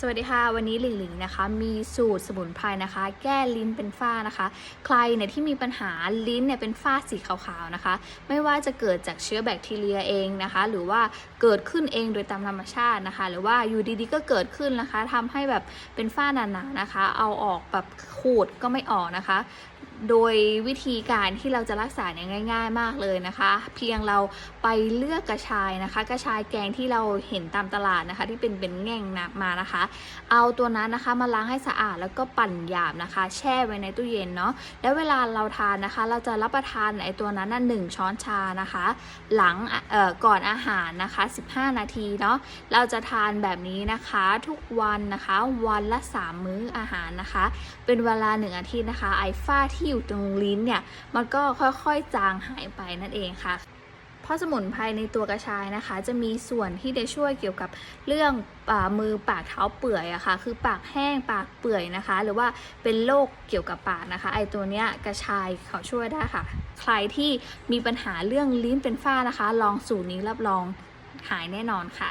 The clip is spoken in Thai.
สวัสดีค่ะ วันนี้หลิงหลิงนะคะ มีสูตรสมุนไพรนะคะ แก้ลิ้นเป็นฝ้านะคะ ใครเนี่ยที่มีปัญหาลิ้นเนี่ยเป็นฝ้าสีขาวๆนะคะ ไม่ว่าจะเกิดจากเชื้อแบคทีเรียเองนะคะ หรือว่าเกิดขึ้นเองโดยตามธรรมชาตินะคะ หรือว่าอยู่ดีๆก็เกิดขึ้นนะคะทำให้แบบเป็นฝ้าหนาๆนะคะ เอาออกแบบขูดก็ไม่ออกนะคะ โดยวิธีการที่เราจะรักษาเนี่ยง่าย ๆ มากเลยนะคะ เพียงเราไปเลือกกระชายนะคะ กระชายแกงที่เราเห็นตามตลาดนะคะ ที่เป็นเป็นแง่งนะมานะคะ เอาตัวนั้นนะคะมาล้างให้สะอาดแล้วก็ปั่นหยาบนะคะ แช่ไว้ในตู้เย็นเนาะแล้วเวลาเราทานนะคะ เราจะรับประทานไอตัวนั้นน่ะหนึ่งช้อนชานะคะ หลังเอ่อก่อนอาหารนะคะ 15 นาทีเนาะเราจะทานแบบนี้นะคะทุกวันนะคะ วันละ 3 มื้ออาหารนะคะ เป็นเวลาหนึ่งอาทิตย์นะคะไอฝ้าที่อยู่ตรงลิ้นเนี่ย มันก็ค่อยๆจางหายไปนั่นเองค่ะเพราะสมุนไพรในตัวกระชายนะคะ จะมีส่วนที่จะช่วยเกี่ยวกับเรื่องอมือปากเท้าเปื่อยอะค่ะคือปากแห้งปากเปื่อยนะคะ หรือว่าเป็นโรคเกี่ยวกับปากนะคะไอตัวเนี้ยกระชายเขาช่วยได้ค่ะ ใครที่มีปัญหาเรื่องลิ้นเป็นฝ้านะคะ ลองสูตรนี้รับรองหายแน่นอนค่ะ